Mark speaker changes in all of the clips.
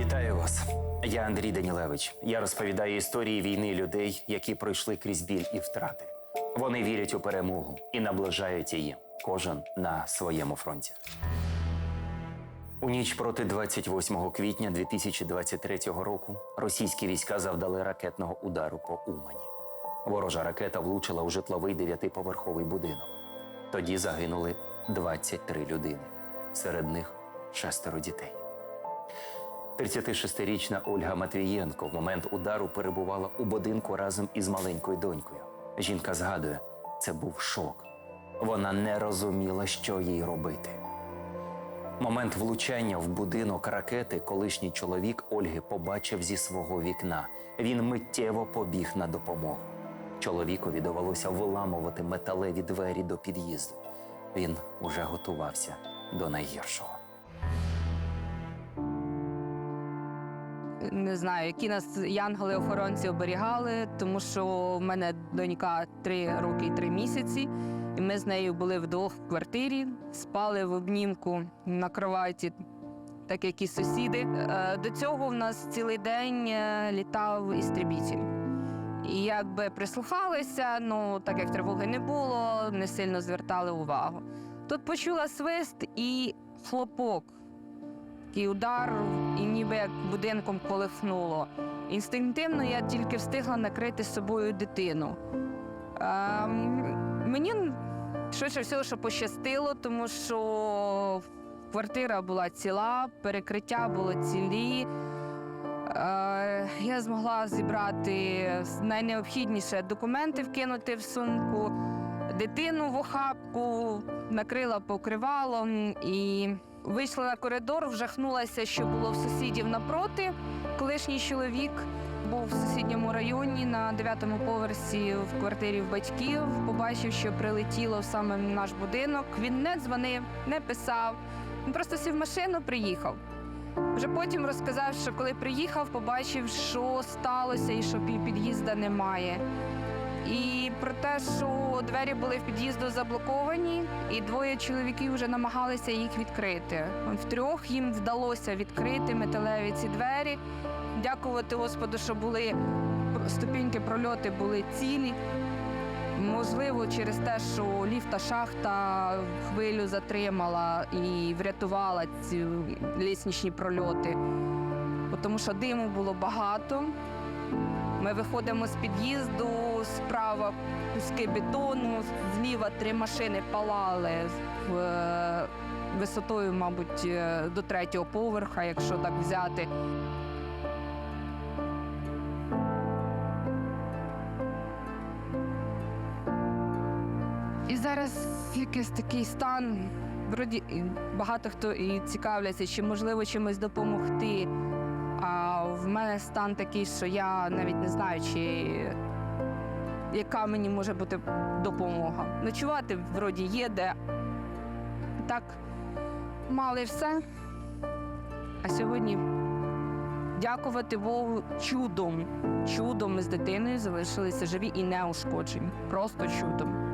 Speaker 1: Вітаю вас. Я Андрій Данілевич. Я розповідаю історії війни людей, які пройшли крізь біль і втрати. Вони вірять у перемогу і наближають її, кожен на своєму фронті. У ніч проти 28 квітня 2023 року російські війська завдали ракетного удару по Умані. Ворожа ракета влучила у житловий дев'ятиповерховий будинок. Тоді загинули 23 людини, серед них шестеро дітей. 36-річна Ольга Матвієнко в момент удару перебувала у будинку разом із маленькою донькою. Жінка згадує, це був шок. Вона не розуміла, що їй робити. Момент влучання в будинок ракети колишній чоловік Ольги побачив зі свого вікна. Він миттєво побіг на допомогу. Чоловікові довелося виламувати металеві двері до під'їзду. Він уже готувався до найгіршого.
Speaker 2: Не знаю, які нас янголи-охоронці оберігали, тому що в мене донька три роки і три місяці, і ми з нею були вдвох в квартирі, спали в обнімку на кроваті, так як і сусіди. Е, До цього в нас цілий день е, літав істребітель. І якби прислухалися, ну так як тривоги не було, не сильно звертали увагу. Тут почула свист і хлопок. Такий удар, і ніби як будинком колихнуло. Інстинктивно я тільки встигла накрити собою дитину. Ем, мені швидше всього, що пощастило, тому що квартира була ціла, перекриття було цілі. Я змогла зібрати найнеобхідніше документи, вкинути в сумку, дитину в охапку, накрила покривалом і вийшла на коридор, вжахнулася, що було в сусідів напроти. Колишній чоловік був в сусідньому районі на дев'ятому поверсі в квартирі в батьків. Побачив, що прилетіло саме в наш будинок. Він не дзвонив, не писав. Він просто сів в машину, приїхав. Вже потім розказав, що коли приїхав, побачив, що сталося і що під'їзда немає. І про те, що двері були в під'їзду заблоковані, і двоє чоловіків вже намагалися їх відкрити. Втрьох їм вдалося відкрити металеві ці двері. Дякувати Господу, що були ступіньки прольоти були цілі. Можливо, через те, що ліфта шахта хвилю затримала і врятувала ці лісничні прольоти, тому що диму було багато. Ми виходимо з під'їзду, справа куски бетону, зліва три машини палали висотою, мабуть, е, до третього поверха, якщо так взяти. І зараз якийсь такий стан. Вроді багато хто і цікавляться, чи можливо чимось допомогти. В мене стан такий, що я навіть не знаю, чи яка мені може бути допомога. Ночувати вроді є де. Так, мали все. А сьогодні дякувати Богу чудом. Чудом ми з дитиною залишилися живі і неушкоджені. Просто чудом.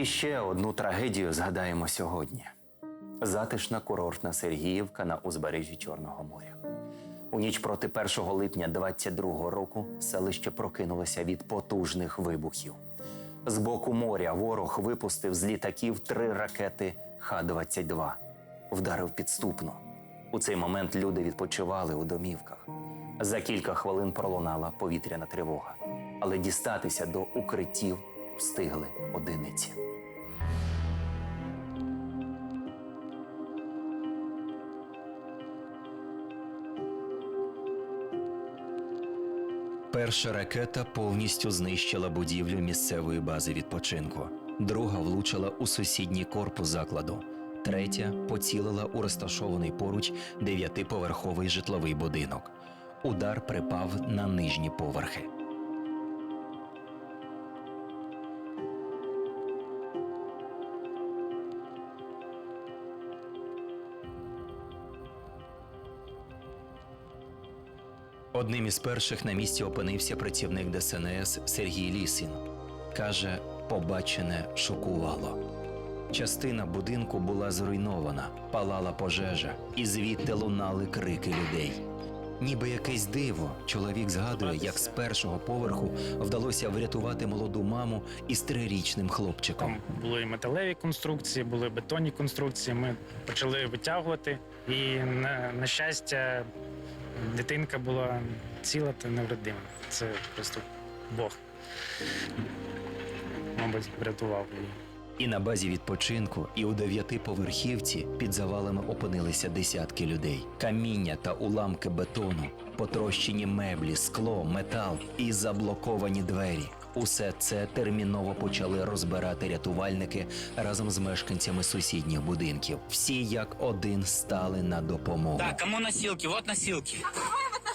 Speaker 1: І ще одну трагедію згадаємо сьогодні: затишна курортна Сергіївка на узбережжі Чорного моря. У ніч проти 1 липня 22-го року селище прокинулося від потужних вибухів. З боку моря ворог випустив з літаків три ракети Х-22. Вдарив підступно. У цей момент люди відпочивали у домівках. За кілька хвилин пролунала повітряна тривога, але дістатися до укриттів встигли одиниці.
Speaker 3: Перша ракета повністю знищила будівлю місцевої бази відпочинку. Друга влучила у сусідній корпус закладу. Третя поцілила у розташований поруч дев'ятиповерховий житловий будинок. Удар припав на нижні поверхи.
Speaker 1: Одним із перших на місці опинився працівник ДСНС Сергій Лісін. Каже, побачене шокувало. Частина будинку була зруйнована, палала пожежа, і звідти лунали крики людей. Ніби якесь диво, чоловік згадує, як з першого поверху вдалося врятувати молоду маму із трирічним хлопчиком.
Speaker 4: Там були металеві конструкції, були бетонні конструкції. Ми почали витягувати, і на, на щастя, дитинка була ціла та невредима. Це просто Бог, мабуть, врятував її.
Speaker 1: І на базі відпочинку, і у дев'ятиповерхівці під завалами опинилися десятки людей. Каміння та уламки бетону, потрощені меблі, скло, метал і заблоковані двері. Усе це терміново почали розбирати рятувальники разом з мешканцями сусідніх будинків. Всі як один стали на допомогу.
Speaker 5: Так, кому носилки? Вот носилки.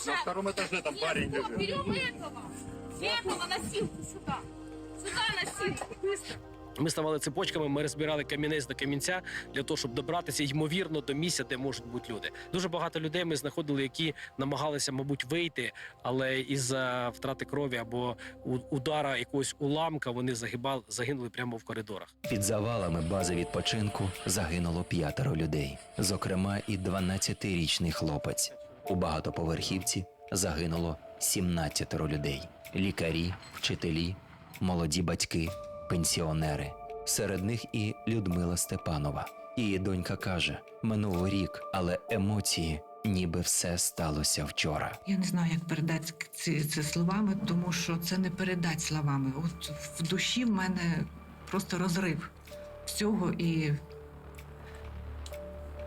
Speaker 6: На втором этаже там парень
Speaker 7: Всё,
Speaker 6: лежит.
Speaker 7: берем этого. Этого носилку сюда. Сюда носилку, быстро.
Speaker 8: Ми ставали цепочками, ми розбирали камінець до камінця для того, щоб добратися ймовірно до місця, де можуть бути люди. Дуже багато людей ми знаходили, які намагалися, мабуть, вийти, але із-за втрати крові або удара якогось уламка вони загибали, загинули прямо в коридорах.
Speaker 1: Під завалами бази відпочинку загинуло п'ятеро людей, зокрема і 12-річний хлопець. У багатоповерхівці загинуло 17 людей: лікарі, вчителі, молоді батьки, пенсіонери. Серед них і Людмила Степанова. Її донька каже: минув рік, але емоції, ніби все сталося вчора.
Speaker 9: Я не знаю, як передати ці, це словами, тому що це не передати словами. От в душі в мене просто розрив всього, і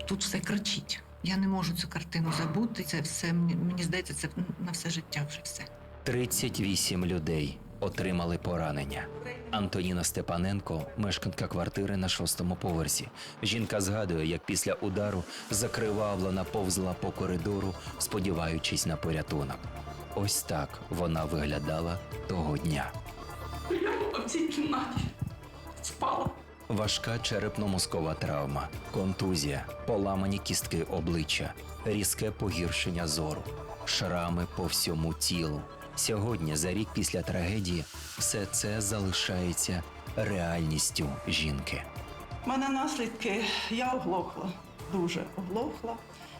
Speaker 9: тут все кричить. Я не можу цю картину забути. Це все мені, мені здається, це на все життя вже все.
Speaker 1: 38 людей отримали поранення. Антоніна Степаненко, мешканка квартири на шостому поверсі. Жінка згадує, як після удару закривавлена повзла по коридору, сподіваючись на порятунок. Ось так вона виглядала того дня.
Speaker 7: В цій кімнаті спала.
Speaker 1: Важка черепно-мозкова травма, контузія, поламані кістки обличчя, різке погіршення зору, шрами по всьому тілу. Сьогодні, за рік після трагедії, все це залишається реальністю жінки.
Speaker 10: У мене наслідки, я оглохла, дуже оглохла.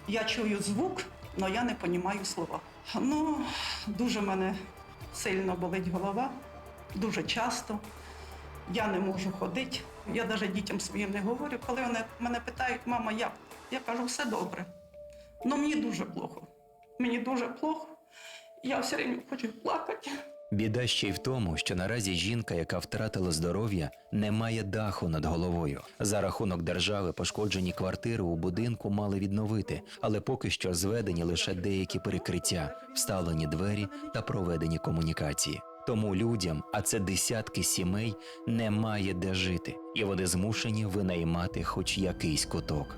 Speaker 10: Я чую звук, але я не розумію слова. Ну, дуже мене сильно болить голова, дуже часто. Я не можу ходити. Я навіть дітям своїм не говорю. Коли вони мене питають, мама, як? Я кажу, все добре. Ну мені дуже плохо. Мені дуже плохо. Я все время хочу плакати.
Speaker 1: Біда ще й в тому, що наразі жінка, яка втратила здоров'я, не має даху над головою. За рахунок держави пошкоджені квартири у будинку мали відновити, але поки що зведені лише деякі перекриття, вставлені двері та проведені комунікації. Тому людям, а це десятки сімей, немає де жити, і вони змушені винаймати хоч якийсь куток.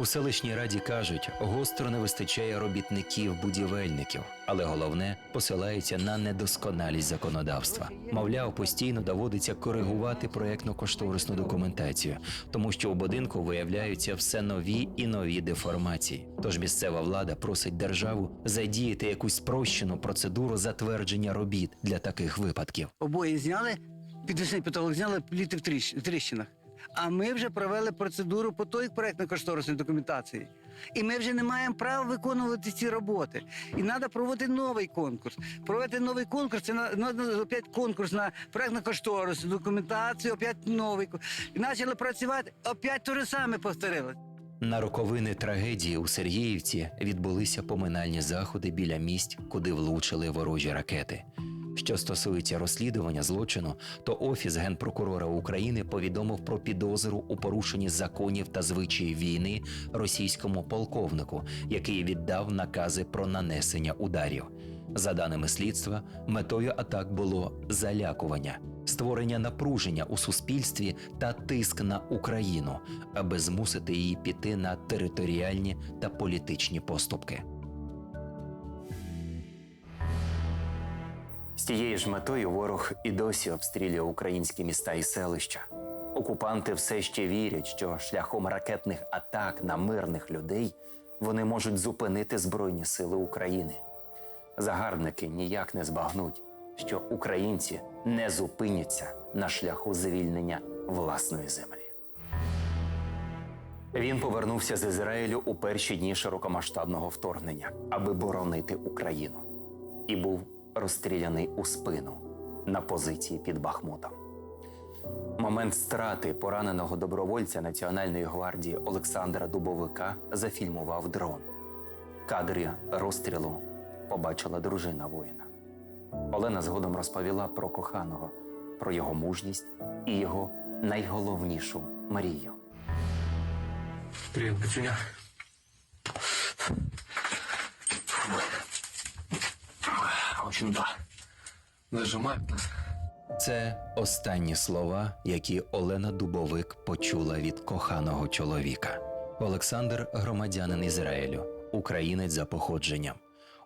Speaker 1: У селищній раді кажуть, гостро не вистачає робітників-будівельників, але головне посилаються на недосконалість законодавства. Мовляв, постійно доводиться коригувати проектно-кошторисну документацію, тому що у будинку виявляються все нові і нові деформації. Тож місцева влада просить державу задіяти якусь спрощену процедуру затвердження робіт для таких випадків.
Speaker 11: обої зняли, підвісний потолок зняли, пліти в тріщинах. А ми вже провели процедуру по той проєктно-кошторисній документації. І ми вже не маємо права виконувати ці роботи. І треба проводити новий конкурс. Провести новий конкурс це на- опять конкурс на проєктно-кошторисну документацію, опять новий. І почали працювати, опять те саме повторилось.
Speaker 1: На роковини трагедії у Сергіївці відбулися поминальні заходи біля місць, куди влучили ворожі ракети. Що стосується розслідування злочину, то офіс генпрокурора України повідомив про підозру у порушенні законів та звичаїв війни російському полковнику, який віддав накази про нанесення ударів. За даними слідства, метою атак було залякування, створення напруження у суспільстві та тиск на Україну, аби змусити її піти на територіальні та політичні поступки.
Speaker 12: З тією ж метою ворог і досі обстрілює українські міста і селища. Окупанти все ще вірять, що шляхом ракетних атак на мирних людей вони можуть зупинити Збройні Сили України. Загарбники ніяк не збагнуть, що українці не зупиняться на шляху звільнення власної землі. Він повернувся з Ізраїлю у перші дні широкомасштабного вторгнення, аби боронити Україну, і був розстріляний у спину на позиції під Бахмутом. Момент страти пораненого добровольця Національної гвардії Олександра Дубовика зафільмував дрон. Кадри розстрілу побачила дружина воїна. Олена згодом розповіла про коханого, про його мужність і його найголовнішу мрію.
Speaker 6: Привет, Петюня. Общем, да.
Speaker 1: Це останні слова, які Олена Дубовик почула від коханого чоловіка. Олександр громадянин Ізраїлю, українець за походженням.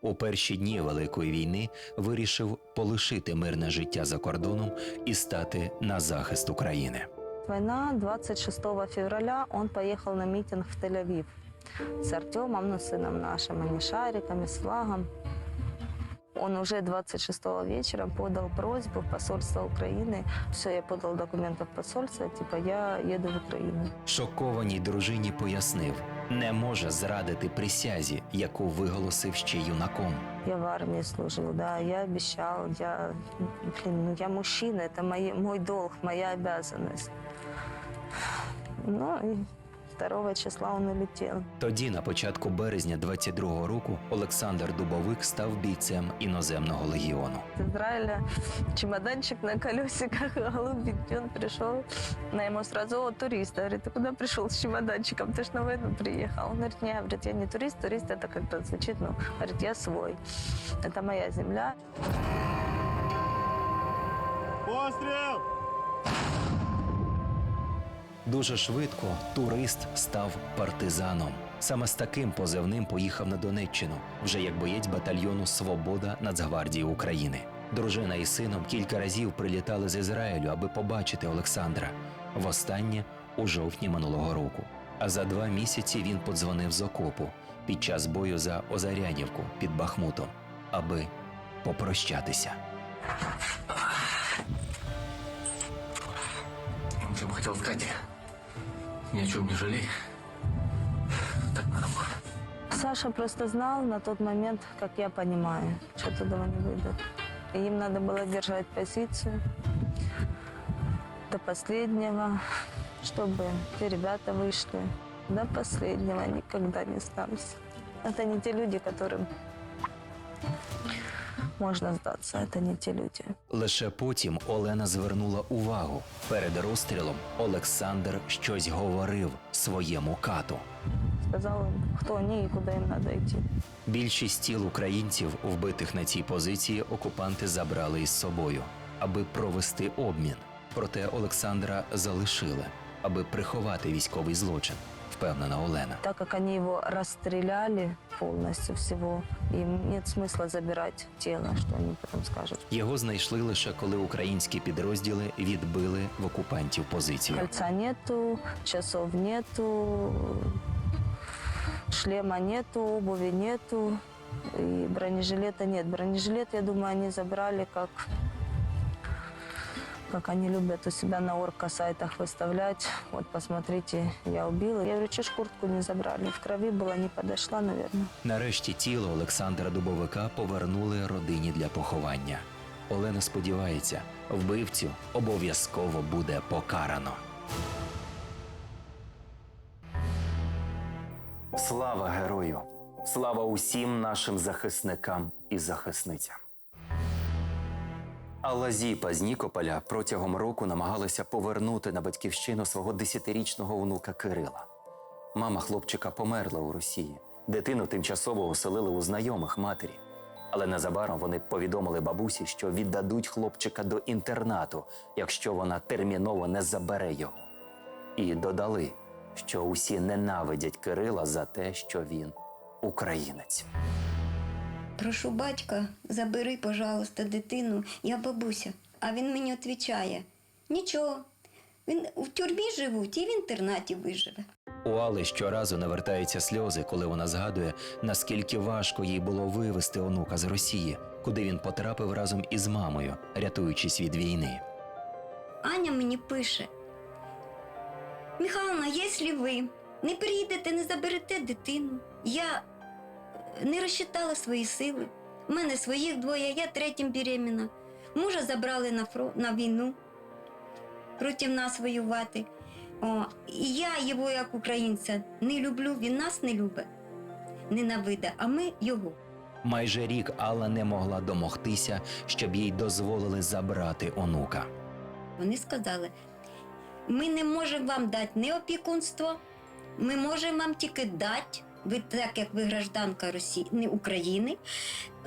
Speaker 1: У перші дні Великої війни вирішив полишити мирне життя за кордоном і стати на захист України.
Speaker 13: Война 26 февраля он поехал на митинг в Тель-Авив с Артемом, ну, сыном нашим, а не Шариком, и с флагом. Он уже 26 вечера подал просьбу в посольство Украины. Все, я подал документы в посольство, типа я еду в Украину.
Speaker 1: Шокованій дружині пояснив, не може зрадити присязі, яку виголосив ще юнаком.
Speaker 13: Я в армии служил, да, я обещал, я, блин, ну я мужчина, это мои, мой долг, моя обязанность. Ну и 2 числа он улетел.
Speaker 1: Тоді, на початку березня 22-го року, Олександр Дубовик став бійцем іноземного легіону.
Speaker 13: Из Израиля чемоданчик на колесиках, голубик. И он пришел, на ему сразу, о, турист. Говорит, ты куда пришел с чемоданчиком? Ты ж на войну приехал. Он говорит, не, говорит, я не турист, турист это как-то звучит, ну, говорит, я свой. Это моя земля.
Speaker 6: Пострел!
Speaker 1: Дуже швидко турист став партизаном. Саме з таким позивним поїхав на Донеччину, вже як боєць батальйону Свобода Нацгвардії України. Дружина і сином кілька разів прилітали з Ізраїлю, аби побачити Олександра. Востаннє у жовтні минулого року. А за два місяці він подзвонив з окопу під час бою за Озарянівку під Бахмутом, аби попрощатися.
Speaker 6: Я бы хотел сказать, ни о чем не жалей. Так надо было.
Speaker 13: Саша просто знал на тот момент, как я понимаю, что туда не выйдут. И Им надо было держать позицию до последнего, чтобы те ребята вышли. До последнего никогда не сдамся. Это не те люди, которым можно сдаться. Это не те люди.
Speaker 1: Лише потім Олена звернула увагу. Перед розстрілом Олександр щось говорив своєму кату.
Speaker 13: Сказал им, кто они и куда им надо идти.
Speaker 1: Більшість тіл українців, вбитих на цій позиції, окупанти забрали із собою, аби провести обмін. Проте Олександра залишили, аби приховати військовий злочин, впевнена Олена.
Speaker 13: Так как они его расстреляли полностью всего, им нет смысла забирать тело, что они потом скажут.
Speaker 1: Його знайшли лише коли українські підрозділи відбили в окупантів позицію.
Speaker 13: Кольца нету, часов нету, шлема нету, обуви нету, и бронежилета нет. Бронежилет, я думаю, они забрали как как они любят у себя на орка-сайтах выставлять. Вот, посмотрите, я убила. Я говорю, что ж куртку не забрали? В крови была, не подошла, наверное.
Speaker 1: Нарешті тіло Олександра Дубовика повернули родині для поховання. Олена сподівається, вбивцю обов'язково буде покарано.
Speaker 12: Слава герою! Слава усім нашим захисникам і захисницям. Алла Зіпа з Нікополя протягом року намагалася повернути на батьківщину свого десятирічного онука Кирила. Мама хлопчика померла у Росії. Дитину тимчасово оселили у знайомих матері. Але незабаром вони повідомили бабусі, що віддадуть хлопчика до інтернату, якщо вона терміново не забере його. І додали, що усі ненавидять Кирила за те, що він українець.
Speaker 14: Прошу батька, забери, пожалуйста, дитину, я бабуся. А він мені відповідає: нічого, він в тюрмі живуть і в інтернаті виживе.
Speaker 1: У Алли щоразу навертаються сльози, коли вона згадує, наскільки важко їй було вивезти онука з Росії, куди він потрапив разом із мамою, рятуючись від війни.
Speaker 14: Аня мені пише: Михайловна, якщо ви не приїдете, не заберете дитину, я не розчитала свої сили. У мене своїх двоє, я третім беременна. Мужа забрали на, фро... на війну проти нас воювати. О, і я його, як українця, не люблю, він нас не любить, ненавиде, а ми його.
Speaker 1: Майже рік Алла не могла домогтися, щоб їй дозволили забрати онука.
Speaker 14: Вони сказали: ми не можемо вам дати ні опікунство, ми можемо вам тільки дати. Ви так як ви гражданка Росії, не України.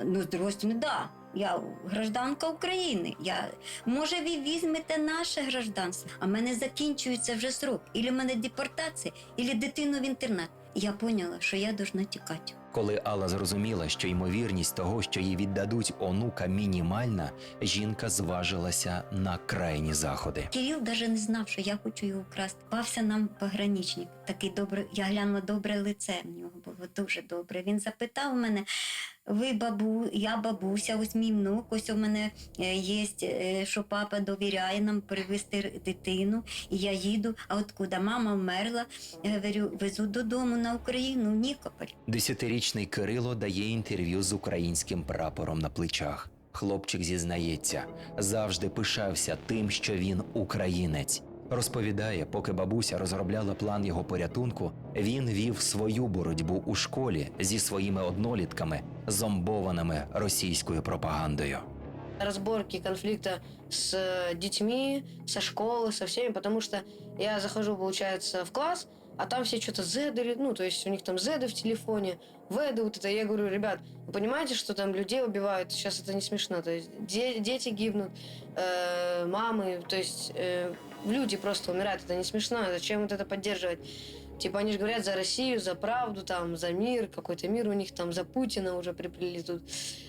Speaker 14: Ну, з другої сторони, да, я гражданка України. Я, може, ви візьмете наше гражданство, а мене закінчується вже срок. Ілі в мене депортація, ілі дитину в інтернат. Я поняла, що я должна тікати.
Speaker 1: Коли Алла зрозуміла, що ймовірність того, що їй віддадуть онука, мінімальна, жінка зважилася на крайні заходи.
Speaker 14: Кирил навіть не знав, що я хочу його вкрасти. Пався нам пограничник. Такий добрий, я глянула добре лице в нього було дуже добре. Він запитав мене: ви бабу, я бабуся, ось мій внук, ось у мене е, є, е, що папа довіряє нам привезти дитину, і я їду. А откуда мама вмерла, я говорю, везу додому на Україну, Нікополь.
Speaker 1: Десятирічний Кирило дає інтерв'ю з українським прапором на плечах. Хлопчик зізнається, завжди пишався тим, що він українець. Розповідає, поки бабуся розробляла план його порятунку, він вів свою боротьбу у школі зі своїми однолітками, зомбованими російською пропагандою.
Speaker 15: разборки конфликта с э, детьми, со школы, со всеми, потому что я захожу, получается, в класс, а там все что-то зеды, ну, то есть у них там зеды в телефоне, веды, вот это. Я говорю, ребят, вы понимаете, что там людей убивают? Сейчас это не смешно. То есть де- дети гибнут, э, мамы, то есть э, люди просто умирают. Это не смешно. Зачем вот это поддерживать? Типа они же говорят за Россию, за правду, там, за мир, какой-то мир у них там, за Путина уже приплели тут.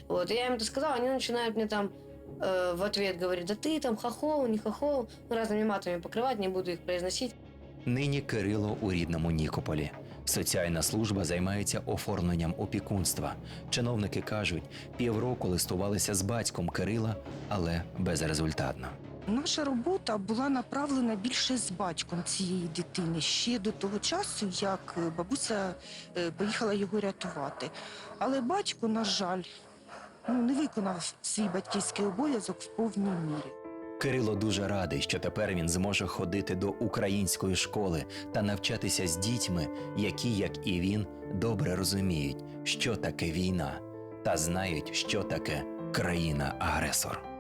Speaker 15: Вот, и я им это сказала, они начинают мне там э, в ответ говорить, да ты там хохол, не хохол, ну, разными матами покрывать, не буду их произносить.
Speaker 1: Нині Кирило у рідному Нікополі. Соціальна служба займається оформленням опікунства. Чиновники кажуть, півроку листувалися з батьком Кирила, але безрезультатно.
Speaker 16: Наша робота була направлена більше з батьком цієї дитини ще до того часу, як е, бабуся е, поїхала його рятувати. Але батько, на жаль, ну, не виконав свій батьківський обов'язок в повній мірі.
Speaker 1: Кирило дуже радий, що тепер він зможе ходити до української школи та навчатися з дітьми, які, як і він, добре розуміють, що таке війна, та знають, що таке країна-агресор.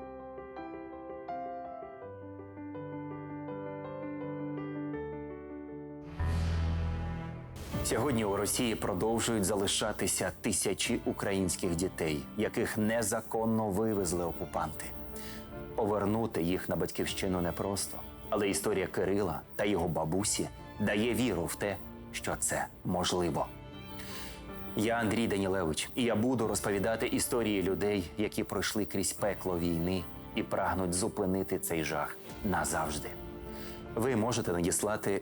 Speaker 12: Сьогодні у Росії продовжують залишатися тисячі українських дітей, яких незаконно вивезли окупанти. Повернути їх на батьківщину непросто, але історія Кирила та його бабусі дає віру в те, що це можливо. Я Андрій Данілевич, і я буду розповідати історії людей, які пройшли крізь пекло війни і прагнуть зупинити цей жах назавжди. Ви можете надіслати